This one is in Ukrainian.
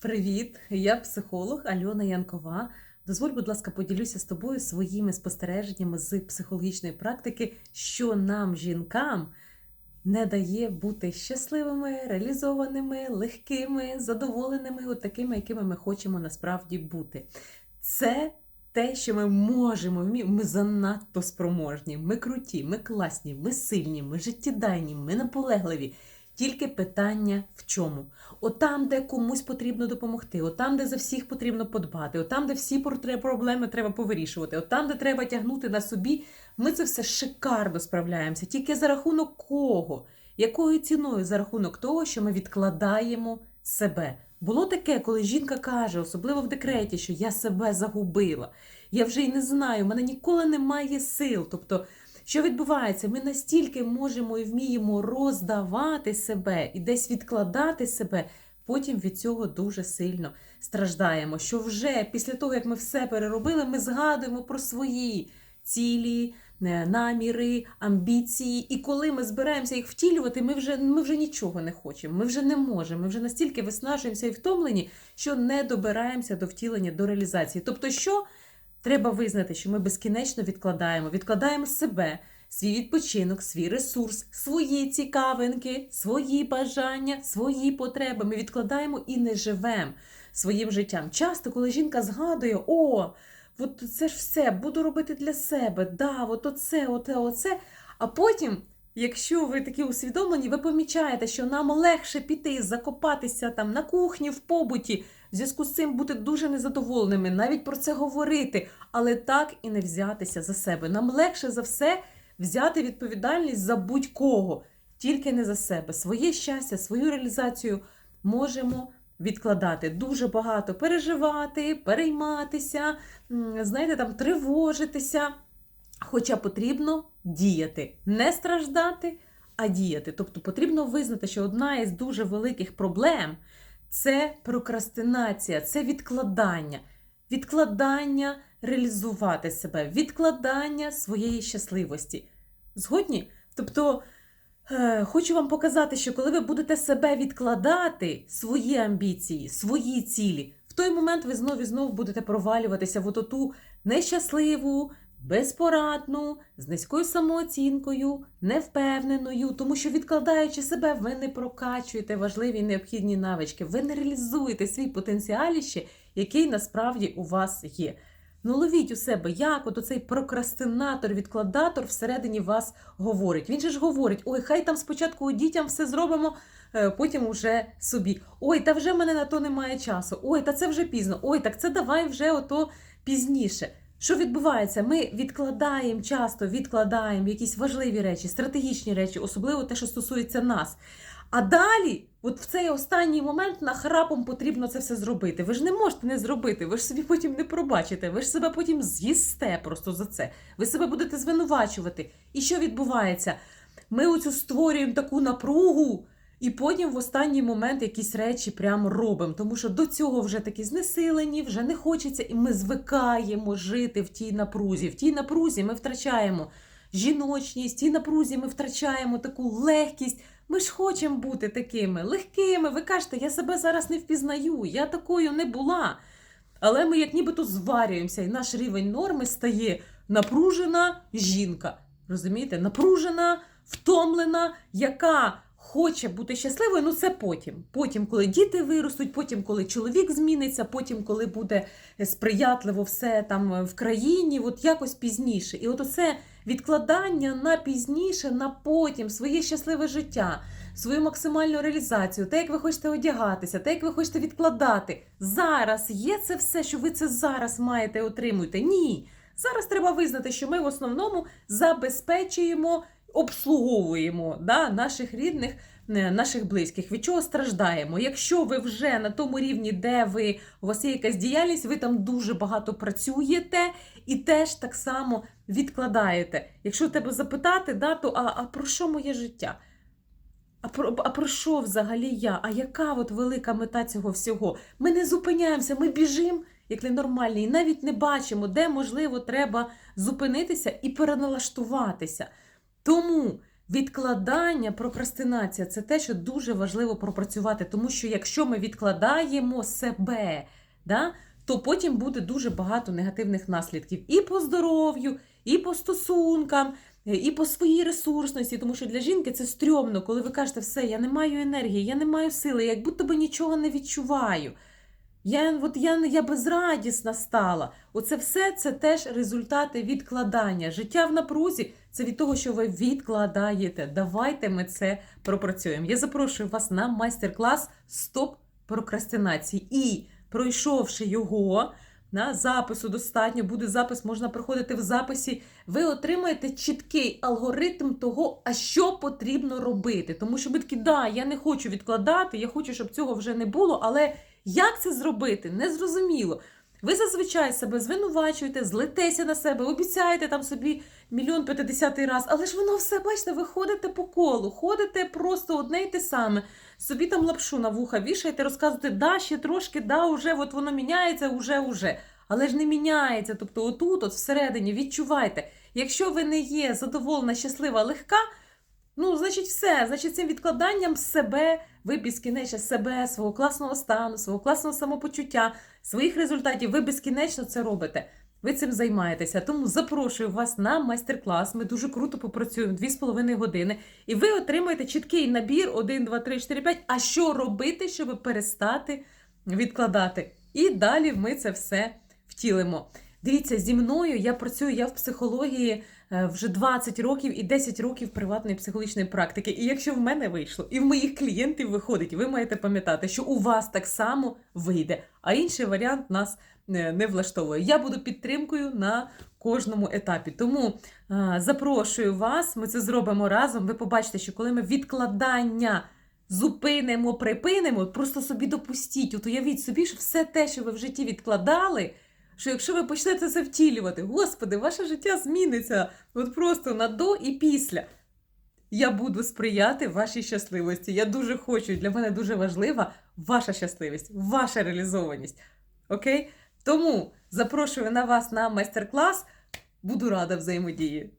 Привіт! Я психолог Альона Янкова. Дозволь, будь ласка, поділюся з тобою своїми спостереженнями з психологічної практики, що нам, жінкам, не дає бути щасливими, реалізованими, легкими, задоволеними, от такими, якими ми хочемо насправді бути. Це те, що ми можемо, ми занадто спроможні, ми круті, ми класні, ми сильні, ми життєдайні, ми наполегливі. Тільки питання в чому? Отам, де комусь потрібно допомогти, отам, де за всіх потрібно подбати, отам, де всі проблеми треба повирішувати, отам, де треба тягнути на собі, ми це все шикарно справляємося. Тільки за рахунок кого? Якою ціною? За рахунок того, що ми відкладаємо себе. Було таке, коли жінка каже, особливо в декреті, що я себе загубила. Я вже й не знаю, в мене ніколи немає сил. Тобто, що відбувається? Ми настільки можемо і вміємо роздавати себе і десь відкладати себе, потім від цього дуже сильно страждаємо. Що вже після того, як ми все переробили, ми згадуємо про свої цілі, е, наміри, амбіції. І коли ми збираємося їх втілювати, ми вже, ми вже нічого не хочемо. Ми вже не можемо. Ми вже настільки виснажуємося і втомлені, що не добираємося до втілення, до реалізації. Тобто, що треба визнати, що ми безкінечно відкладаємо, відкладаємо себе. Свій відпочинок, свій ресурс, свої цікавинки, свої бажання, свої потреби. Ми відкладаємо і не живемо своїм життям. Часто, коли жінка згадує, о, от це ж все, буду робити для себе, да, от оце, оте, оце. А потім, якщо ви такі усвідомлені, ви помічаєте, що нам легше піти, закопатися там на кухні, в побуті, в зв'язку з цим бути дуже незадоволеними, навіть про це говорити, але так і не взятися за себе. Нам легше за все взяти відповідальність за будь-кого, тільки не за себе. Своє щастя, свою реалізацію можемо відкладати дуже багато, переживати, перейматися, знаєте, там тривожитися. Хоча потрібно діяти, не страждати, а діяти. Тобто потрібно визнати, що одна із дуже великих проблем це прокрастинація, це відкладання. Відкладання реалізувати себе, відкладання своєї щасливості. Згодні? Тобто, е, хочу вам показати, що коли ви будете себе відкладати, свої амбіції, свої цілі, в той момент ви знов і знов будете провалюватися в ототу нещасливу, безпорадну, з низькою самооцінкою, невпевненою, тому що відкладаючи себе, ви не прокачуєте важливі і необхідні навички, ви не реалізуєте свій потенціаліще, який насправді у вас є. Ну, ловіть у себе, як от оцей прокрастинатор, відкладатор всередині вас говорить. Він же ж говорить: ой, хай там спочатку дітям все зробимо, е, потім уже собі. Ой, та вже мене на то немає часу. Ой, та це вже пізно. Ой, так це давай вже ото пізніше. Що відбувається? Ми відкладаємо часто, відкладаємо якісь важливі речі, стратегічні речі, особливо те, що стосується нас. А далі, от в цей останній момент, нахрапом потрібно це все зробити. Ви ж не можете не зробити, ви ж собі потім не пробачите, ви ж себе потім з'їсте просто за це. Ви себе будете звинувачувати. І що відбувається? Ми оцю створюємо таку напругу, і потім в останній момент якісь речі прямо робимо. Тому що до цього вже такі знесилені, вже не хочеться, і ми звикаємо жити в тій напрузі. В тій напрузі ми втрачаємо жіночність, в тій напрузі ми втрачаємо таку легкість. Ми ж хочемо бути такими легкими. Ви кажете, я себе зараз не впізнаю, я такою не була. Але ми як нібито зварюємося, і наш рівень норми стає напружена жінка. Розумієте? Напружена, втомлена, яка хоче бути щасливою, ну це потім. Потім, коли діти виростуть, потім, коли чоловік зміниться, потім, коли буде сприятливо все там в країні, от якось пізніше. І от оце відкладання на пізніше, на потім, своє щасливе життя, свою максимальну реалізацію, те, як ви хочете одягатися, те, як ви хочете відкладати. Зараз є це все, що ви це зараз маєте отримуєте. Ні. Зараз треба визнати, що ми в основному забезпечуємо, обслуговуємо да, наших рідних, е, наших близьких. Від чого страждаємо? Якщо ви вже на тому рівні, де ви у вас є якась діяльність, ви там дуже багато працюєте і теж так само відкладаєте. Якщо тебе запитати, да, то а, а про що моє життя? А про, а про що взагалі я? А яка от велика мета цього всього? Ми не зупиняємося, ми біжимо, як ненормальні, і навіть не бачимо, де можливо треба зупинитися і переналаштуватися. Тому Відкладання, прокрастинація це те, що дуже важливо пропрацювати, тому що якщо ми відкладаємо себе, да, то потім буде дуже багато негативних наслідків і по здоров'ю, і по стосункам, і по своїй ресурсності. Тому що для жінки це стрьомно, коли ви кажете, все, я не маю енергії, я не маю сили, як будто би нічого не відчуваю. Я, от я, я безрадісна стала. Оце все це теж результати відкладання. Життя в напрузі це від того, що ви відкладаєте. Давайте ми це пропрацюємо. Я запрошую вас на майстер-клас Стоп прокрастинації. І пройшовши його, на запису достатньо, буде запис, можна проходити в записі. Ви отримаєте чіткий алгоритм того, а що потрібно робити. Тому що ви такі, да, я не хочу відкладати, я хочу, щоб цього вже не було, але як це зробити? Незрозуміло. Ви зазвичай себе звинувачуєте, злитеся на себе, обіцяєте там собі мільйон п'ятдесятий раз, але ж воно все, бачите, ви ходите по колу, ходите просто одне й те саме. Собі там лапшу на вуха вішаєте, розказуєте, да, ще трошки, да, уже от воно міняється, уже, уже. Але ж не міняється. Тобто, отут, от всередині, відчувайте, якщо ви не є задоволена, щаслива, легка, ну, значить, все, значить, цим відкладанням себе, ви безкінечно себе, свого класного стану, свого класного самопочуття, своїх результатів, ви безкінечно це робите. Ви цим займаєтеся, тому запрошую вас на майстер-клас. Ми дуже круто попрацюємо 2,5 години, і ви отримаєте чіткий набір 1, 2, 3, 4, 5. А що робити, щоб перестати відкладати? І далі ми це все втілимо. Дивіться, зі мною я працюю, я в психології е, вже 20 років і 10 років приватної психологічної практики. І якщо в мене вийшло, і в моїх клієнтів виходить, ви маєте пам'ятати, що у вас так само вийде, а інший варіант нас не, не влаштовує. Я буду підтримкою на кожному етапі. Тому е, запрошую вас, ми це зробимо разом. Ви побачите, що коли ми відкладання зупинимо, припинимо, просто собі допустіть. От уявіть собі, що все те, що ви в житті відкладали. Що якщо ви почнете це втілювати, господи, ваше життя зміниться от просто на до і після. Я буду сприяти вашій щасливості. Я дуже хочу, і для мене дуже важлива ваша щасливість, ваша реалізованість. Окей? Тому запрошую на вас на майстер-клас. Буду рада взаємодії.